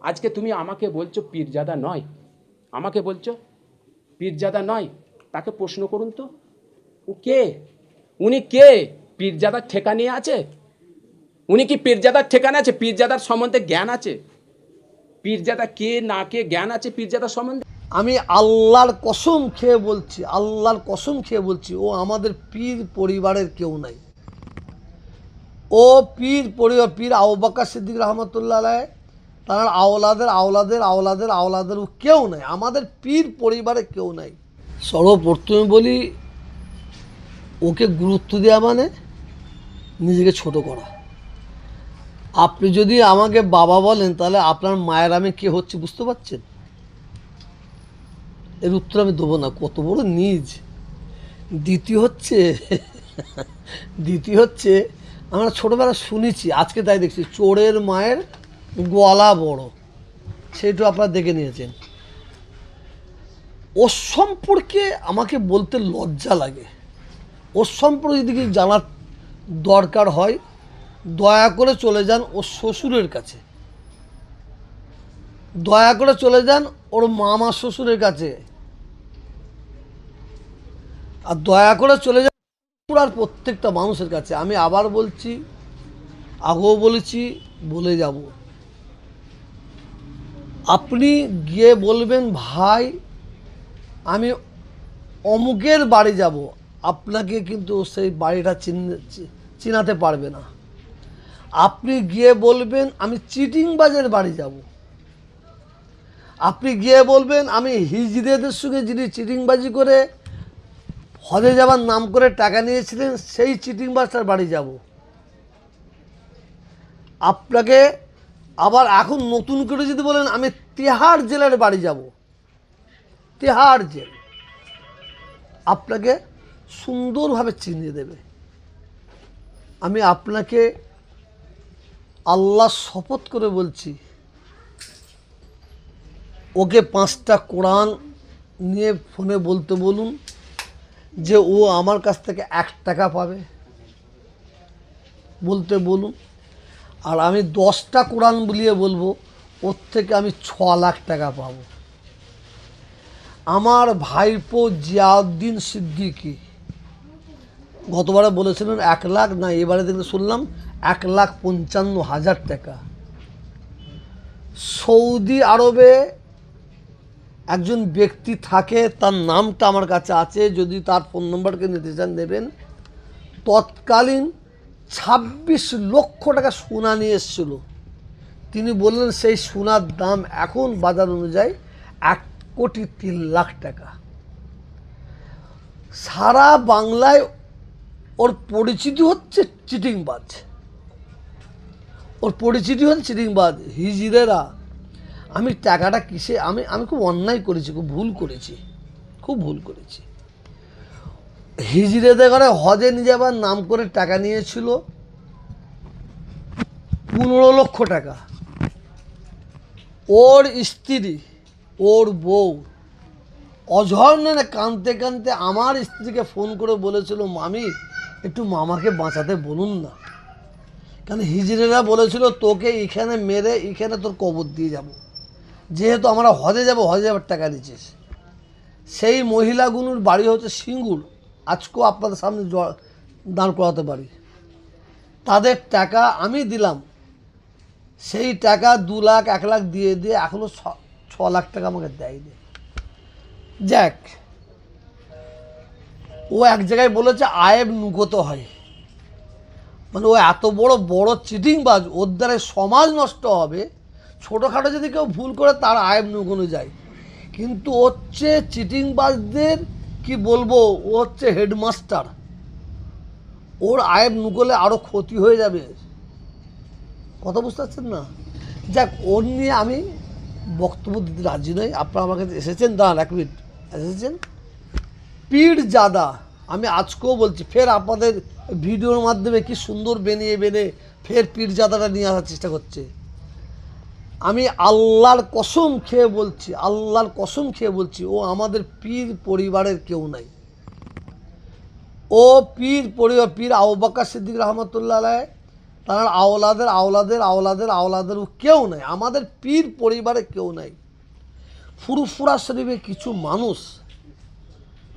আজকে তুমি আমাকে বলছো পীরজাদা নয়। আমাকে বলছো পীরজাদা নয়। তাকে প্রশ্ন করুন তো। ও কে? উনি কে? পীরজাদার ঠেকা নিয়ে আছে? উনি কি পীরজাদার ঠিকানা আছে? পীরজাদার সম্বন্ধে জ্ঞান আছে? পীরজাদা কে, না কে, জ্ঞান আছে পীরজাদার সম্বন্ধে? আমি আল্লাহর কসম খেয়ে বলছি, আল্লাহর কসম খেয়ে বলছি, ও আমাদের পীর পরিবারের কেউ নাই। ও পীর পরিবার, পীর আউবাক্কা সিদ্দিক রহমতুল্লাহ আলাই তার আওলাদের আওলাদের আওলাদের আওলাদের কেউ নাই। আমাদের পীর পরিবারে কেউ নাই। সর্বপ্রথমে বলি, ওকে গুরুত্ব দেওয়া মানে নিজেকে ছোট করা। আপনি যদি আমাকে বাবা বলেন, তাহলে আপনার মায়ের আমি কে হচ্ছে বুঝতে পারছেন? এর উত্তর আমি দেবো না। কত বড় নিজ। দ্বিতীয় হচ্ছে দ্বিতীয় হচ্ছে, আমরা ছোটোবেলা শুনেছি, আজকে তাই দেখছি, চোরের মায়ের গলা বড়। সেইটা আপনারা দেখে নিয়েছেন। ওর সম্পর্কে আমাকে বলতে লজ্জা লাগে। ওর সম্পর্কে যদি জানার দরকার হয়, দয়া করে চলে যান ওর শ্বশুরের কাছে। দয়া করে চলে যান ওর মামা শ্বশুরের কাছে। আর দয়া করে চলে যান পুরার প্রত্যেকটা মানুষের কাছে। আমি আবার বলছি, আগেও বলেছি, বলে যাব। আপনি গিয়ে বলবেন, ভাই, আমি অমুকের বাড়ি যাব। আপনাকে কিন্তু সেই বাড়িটা চিন- চিনাতে পারবে না। আপনি গিয়ে বলবেন, আমি চিটিংবাজের বাড়ি যাব। আপনি গিয়ে বলবেন, আমি হিজড়েদের সঙ্গে যিনি চিটিংবাজি করে হজে যাবার নাম করে টাকা নিয়েছিলেন, সেই চিটিংবাজটার বাড়ি যাব। আপনাকে আবার এখন নতুন করে যদি বলেন, আমি তেহার জেলার বাড়ি যাব। তেহার জেল। আপনাকে সুন্দরভাবে চিনিয়ে দেবে। আমি আপনাকে আল্লাহ শপথ করে বলছি, ওকে পাঁচটা কোরআন নিয়ে ফোনে বলতে বলুন যে ও আমার কাছ থেকে এক টাকা পাবে। বলতে বলুন আর আমি দশটা কোরআন বলিয়ে বলব, ওর থেকে আমি ছ লাখ টাকা পাবো। আমার ভাইপো জিয়াউদ্দিন সিদ্দিকি, গতবারে বলেছিলেন এক লাখ, না, এবারে দেখলে শুনলাম এক লাখ পঞ্চান্ন হাজার টাকা। সৌদি আরবে একজন ব্যক্তি থাকে, তার নামটা আমার কাছে আছে, যদি তার ফোন নম্বরকে চান দেবেন, তৎকালীন ছাব্বিশ লক্ষ টাকা সোনা নিয়ে এসেছিল। তিনি বললেন, সেই সোনার দাম এখন বাজার অনুযায়ী এক কোটি তিন লাখ টাকা। সারা বাংলায় ওর পরিচিতি হচ্ছে চিটিংবাজ। ওর পরিচিতি হচ্ছে চিটিংবাজ হিজড়েরা আমি টাকাটা কিসে? আমি আমি খুব অন্যায় করেছি, খুব ভুল করেছি। খুব ভুল করেছি। হিজড়েদের ঘরে হজে নিয়ে যাবার নাম করে টাকা নিয়েছিল পনেরো লক্ষ টাকা। ওর স্ত্রী, ওর বউ অঝর্ণে কানতে কানতে আমার স্ত্রীকে ফোন করে বলেছিল, মামি, একটু মামাকে বাঁচাতে বলুন না। কেন হিজড়েরা বলেছিল, তোকে এখানে মেরে এখানে তোর কবর দিয়ে যাব। যেহেতু আমরা হজে যাব, হজে যাবার টাকা নিচ্ছিস। সেই মহিলাগুলোর বাড়ি হচ্ছে সিঙ্গুর। আজকেও আপনাদের সামনে দাঁড় করাতে পারি। তাদের টাকা আমি দিলাম। সেই টাকা দু লাখ, এক লাখ দিয়ে দিয়ে এখনও ছ- লাখ টাকা আমাকে দেয়নি। যাক, ও এক জায়গায় বলেছে, আয়েব নুগত হয়। মানে ও এত বড় বড় চিটিংবাজ, ওর দ্বারা সমাজ নষ্ট হবে। ছোটোখাটো যদি কেউ ভুল করে, তার আয়েব নুকোনো যায়। কিন্তু হচ্ছে চিটিংবাজদের কি বলব? ও হচ্ছে হেডমাস্টার। ওর আয়েব নুকলে আরও ক্ষতি হয়ে যাবে। কথা বুঝতে পারছেন না? যাক, ওর নিয়ে আমি বক্তব্য দিতে রাজি নই। আপনারা আমার কাছে এসেছেন? দাঁড়ান এক মিনিট। এসেছেন? পীর জাদা, আমি আজকেও বলছি, ফের আপনাদের ভিডিওর মাধ্যমে কি সুন্দর বেনিয়ে বেনে ফের পীর জাদাটা নিয়ে আসার চেষ্টা করছে। আমি আল্লাহর কসম খেয়ে বলছি, আল্লাহর কসম খেয়ে বলছি, ও আমাদের পীর পরিবারের কেউ নাই। ও পীর পরিবার, পীর আউবাক্কা সিদ্দিক রহমতুল্লাহ তার আওলাদের আওলাদের আওলাদের আওলাদের কেউ নাই। আমাদের পীর পরিবারে কেউ নাই। ফুরফুরা শরীফে কিছু মানুষ,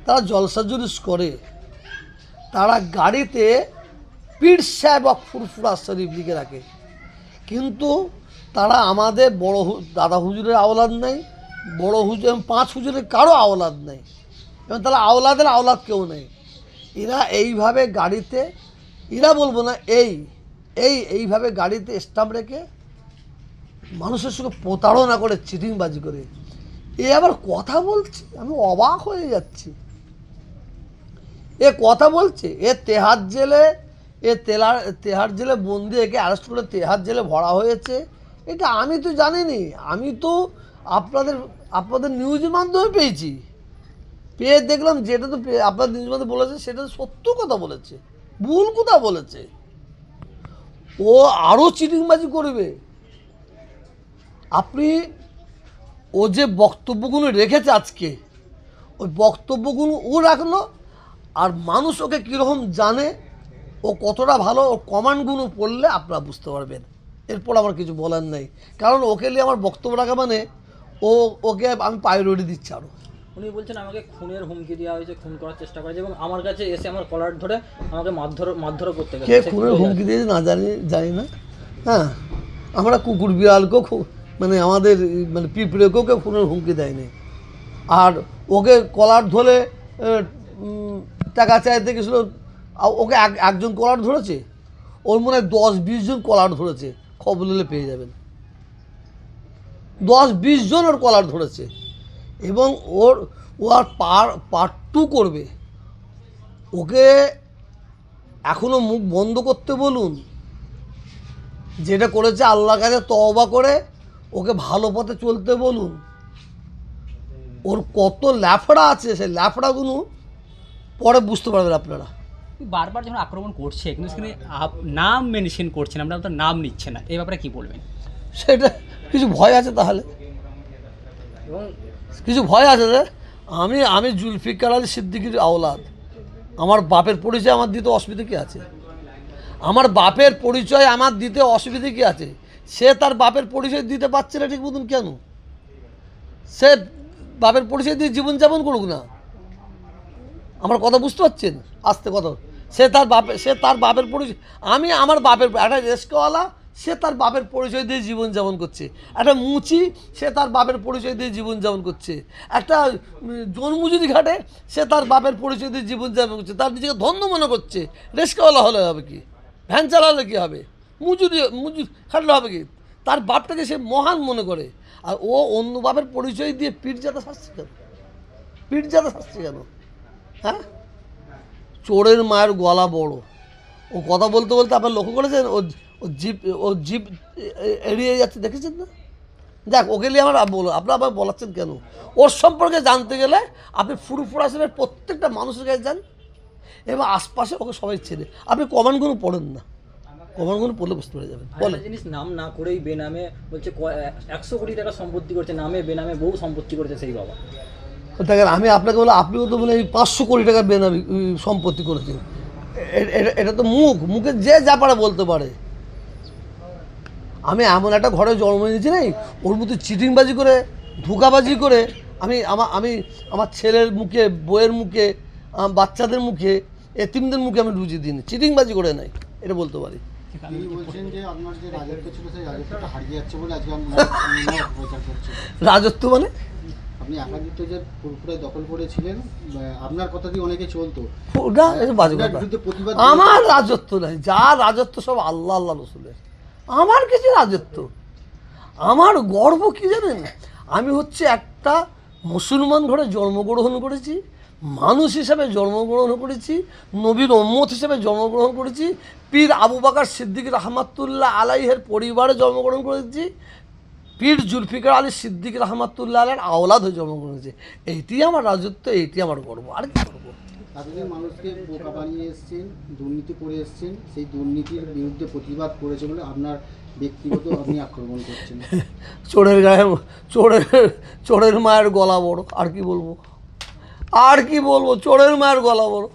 তারা জলসা জুলুস করে। তারা গাড়িতে পীর সাহেব ফুরফুরা শরীফ লিখে রাখে। কিন্তু তারা আমাদের বড় দাদা হুজুরের আওলাদ নেই, বড় হুজুর এবং পাঁচ হুজুরের কারও আওলাদ নেই। এবং তারা আওলাদের আওলাদ কেউ নেই। এরা এইভাবে গাড়িতে, এরা বলব না এই এই এইভাবে গাড়িতে স্টাম্প রেখে মানুষের সঙ্গে প্রতারণা করে, চিটিংবাজি করে। এ আবার কথা বলছে, আমি অবাক হয়ে যাচ্ছি। এ কথা বলছে, এ তেহার জেলে, এ তেলার তেহার জেলে বন্দি একে অ্যারেস্ট করে তেহার জেলে ভরা হয়েছে। এটা আমি তো জানিনি। আমি তো আপনাদের আপনাদের নিউজের মাধ্যমে পেয়েছি। পেয়ে দেখলাম যেটা তো আপনার নিউজের মাধ্যমে বলেছে, সেটা তো সত্য কথা বলেছে, ভুল কথা বলেছে। ও আরও চিটিংবাজি করবে। আপনি ও যে বক্তব্যগুলো রেখেছে আজকে, ওই বক্তব্যগুলো ও রাখল, আর মানুষ ওকে কীরকম জানে, ও কতটা ভালো ও কমান্ডগুলো পড়লে আপনারা বুঝতে পারবেন। এরপর আমার কিছু বলার নেই। কারণ ওকে নিয়ে আমার বক্তব্য রাখা মানে ও ওকে আমি প্রায়োরিটি দিচ্ছি আরও উনি বলছেন আমাকে খুনের হুমকি দেওয়া হয়েছে খুন করার চেষ্টা করেছে এবং আমার কাছে এসে আমার কলার ধরে আমাকে মারধর মারধর করতে কে খুনের হুমকি দিয়েছে না জানি জানি না। হ্যাঁ আমরা কুকুর বিড়ালকেও মানে আমাদের মানে পিঁপড়েকেও কেউ খুনের হুমকি দেয়নি। আর ওকে কলার ধরে টাকা চাইতে গেছিল ওকে এক- একজন কলার ধরেছে? ওর মনে হয় দশ বিশ জন কলার ধরেছে। খবর নিলে পেয়ে যাবেন। দশ, বিশ জন ওর কলার ধরেছে এবং ওর, ও আর পার পার্ট টু করবে। ওকে এখনও মুখ বন্ধ করতে বলুন। যেটা করেছে আল্লাহর কাছে তওবা করে ওকে ভালো পথে চলতে বলুন। ওর কত ল্যাফড়া আছে, সেই ল্যাফড়াগুলো পরে বুঝতে পারবেন আপনারা। বারবার যখন আক্রমণ করছে কিন্তু সেখানে নাম মেনশন করছেন আপনার তো নাম নিচ্ছে না। এই ব্যাপারে কি বলবেন? সেটা কিছু ভয় আছে তাহলে? এবং কিছু ভয় আছে রে আমি আমি জুলফিকার আলী সিদ্দিকির আওলাদ। আমার বাপের পরিচয় আমার দিতে অসুবিধা কী আছে? আমার বাপের পরিচয় আমার দিতে অসুবিধা কী আছে? সে তার বাপের পরিচয় দিতে পারছে না ঠিক মতন কেন? সে বাপের পরিচয় দিয়ে জীবনযাপন করুক না। আমার কথা বুঝতে পারছেন? আস্তে কথা সে তার বাপের সে তার বাপের পরিচয়, আমি আমার বাপের, একটা রেস্কওয়ালা, সে তার বাপের পরিচয় দিয়ে জীবনযাপন করছে। একটা মুচি, সে তার বাপের পরিচয় দিয়ে জীবনযাপন করছে। একটা জন্মজুরি ঘাটে, সে তার বাপের পরিচয় দিয়ে জীবনযাপন করছে। তার নিজেকে ধন্য মনে করছে। রেস্কওয়ালা হলে হবে কি? ভ্যান চালালে কী হবে? মজুরি, মজুর খাটলে হবে কি? তার বাপটাকে সে মহান মনে করে। আর ও অন্য বাপের পরিচয় দিয়ে পীরজাদা শাস্তি কেন পীরজাদা শাস্তি কেন? হ্যাঁ? চোরের মায়ের গলা বড়। ও কথা বলতে বলতে আপনার লক্ষ্য করেছেন? ও ও জিপ ও জিপ এড়িয়ে যাচ্ছে দেখেছেন না? দেখ ওকে নিয়ে আমার বলো আপনার আবার বলাচ্ছেন কেন? ওর সম্পর্কে জানতে গেলে আপনি ফুরফুরা সাহেবের প্রত্যেকটা মানুষের কাছে যান এবং আশপাশে ওকে সবাই ছেড়ে আপনি কমান্ডগুলো পড়েন না। কমান্ডগুলো পড়লে বুঝতে পেরে যাবেন। একটা জিনিস নাম না করেই বেনামে বলছে একশো কোটি টাকা সম্পত্তি করছে নামে বেনামে বহু সম্পত্তি করেছে সেই বাবা। দেখেন আমি আপনাকে বলে আপনিও তো বলে পাঁচশো কোটি টাকা বেনামি সম্পত্তি করেছেন এ- এটা তো মুখ মুখে যে যা পারে বলতে পারে। আমি এমন একটা ঘরে জন্ম নিয়েছি নাই ওর মধ্যে চিটিংবাজি করে ধোকাবাজি করে আমি আমার আমি আমার ছেলের মুখে বইয়ের মুখে বাচ্চাদের মুখে এতিমদের মুখে আমি রুজি দিই চিটিংবাজি করে নাই এটা বলতে পারি। করছি। রাজত্ব মানে? আপনি একাধিত্ব যে পুরপুরায় দখল করেছিলেন আপনার কথা দিয়ে অনেকে চলতো। ওটা বাজে আমার রাজত্ব নাই। যা রাজত্ব সব আল্লাহ আল্লাহ রসুলের। আমার কিছু রাজত্ব। আমার গর্ব কি জানেন? আমি হচ্ছে একটা মুসলমান ঘরে জন্মগ্রহণ করেছি মানুষ হিসাবে জন্মগ্রহণ করেছি নবীর ওম্মত হিসেবে জন্মগ্রহণ করেছি পীর আবু বাকার সিদ্দিক রহমাতুল্লাহ আলাইহের পরিবারে জন্মগ্রহণ করেছি পীর জুলফিকার আলী সিদ্দিক রহমাতুল্লাহ আলের আওলাদ হয়ে জন্মগ্রহণ করেছি এইটি আমার রাজত্ব এইটি আমার গর্ব। আর কি করব? এতদিন মানুষকে বোকা বানিয়ে এসছেন দুর্নীতি করে এসছেন সেই দুর্নীতির বিরুদ্ধে প্রতিবাদ করেছে বলে আপনার ব্যক্তিগত আপনি আক্রমণ করছেন। চোরের গায়ে চোরের চোরের মায়ের গলা বড় আর কি বলব? আর কি বলব? চোরের মায়ের গলা বড়।